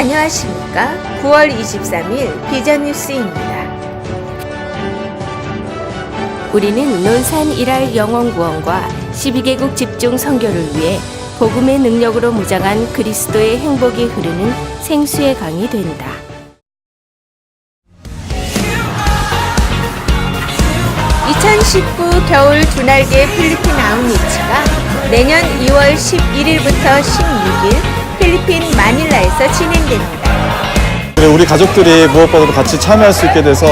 안녕하십니까. 9월 23일 비전뉴스입니다. 우리는 논산 일할 영원 구원과 12개국 집중 선교를 위해 복음의 능력으로 무장한 그리스도의 행복이 흐르는 생수의 강이 된다. (2019) 겨울 두날개 필리핀 아웃리치가 내년 (2월 11일부터 16일) 필리핀 마닐라에서 진행됩니다. 그리고 우리 가족들이 무엇보다도 같이 참여할 수 있게 돼서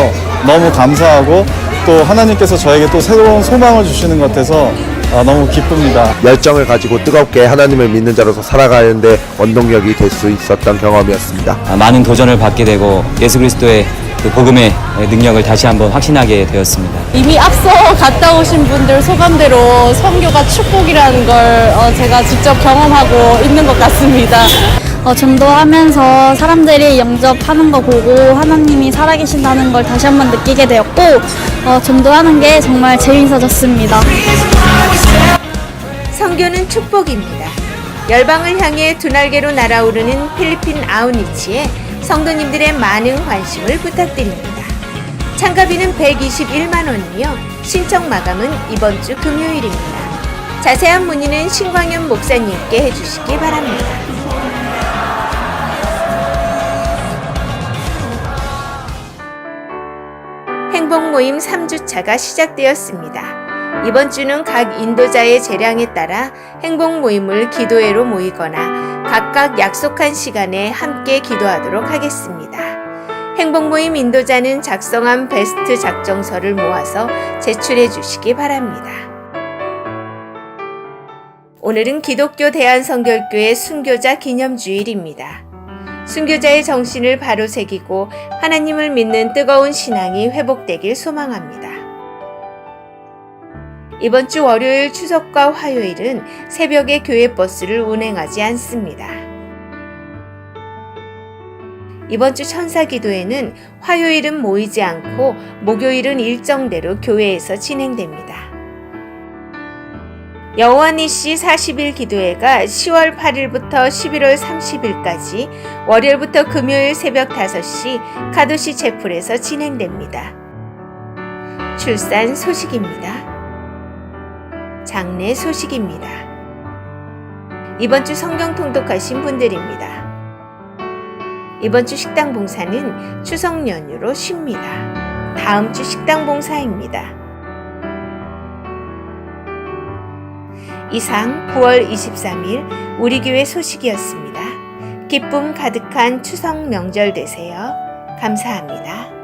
너무 감사하고 또 하나님께서 저에게 또 새로운 소망을 주시는 것 같아서 아, 너무 기쁩니다. 열정을 가지고 뜨겁게 하나님을 믿는 자로서 살아가는데 원동력이 될 수 있었던 경험이었습니다. 아, 많은 도전을 받게 되고 예수 그리스도의 그 복음의 능력을 다시 한번 확신하게 되었습니다. 이미 앞서 갔다 오신 분들 소감대로 선교가 축복이라는 걸 어, 제가 직접 경험하고 있는 것 같습니다. 어, 전도하면서 사람들이 영접하는 거 보고 하나님이 살아계신다는 걸 다시 한번 느끼게 되었고 어, 전도하는 게 정말 재밌어졌습니다. 성교는 축복입니다. 열방을 향해 두 날개로 날아오르는 필리핀 아우니치에 성도님들의 많은 관심을 부탁드립니다. 참가비는 121만 원이며 신청 마감은 이번 주 금요일입니다. 자세한 문의는 신광현 목사님께 해주시기 바랍니다. 행복 모임 3주차가 시작되었습니다. 이번 주는 각 인도자의 재량에 따라 행복 모임을 기도회로 모이거나 각각 약속한 시간에 함께 기도하도록 하겠습니다. 행복 모임 인도자는 작성한 베스트 작정서를 모아서 제출해 주시기 바랍니다. 오늘은 기독교 대한성결교회 순교자 기념주일입니다. 순교자의 정신을 바로 새기고 하나님을 믿는 뜨거운 신앙이 회복되길 소망합니다. 이번 주 월요일 추석과 화요일은 새벽에 교회 버스를 운행하지 않습니다. 이번 주 천사 기도회는 화요일은 모이지 않고 목요일은 일정대로 교회에서 진행됩니다. 여호와니시 40일 기도회가 10월 8일부터 11월 30일까지 월요일부터 금요일 새벽 5시 카도시 채플에서 진행됩니다. 출산 소식입니다. 장례 소식입니다. 이번 주 성경 통독하신 분들입니다. 이번 주 식당 봉사는 추석 연휴로 쉽니다. 다음 주 식당 봉사입니다. 이상 9월 23일 우리 교회 소식이었습니다. 기쁨 가득한 추석 명절 되세요. 감사합니다.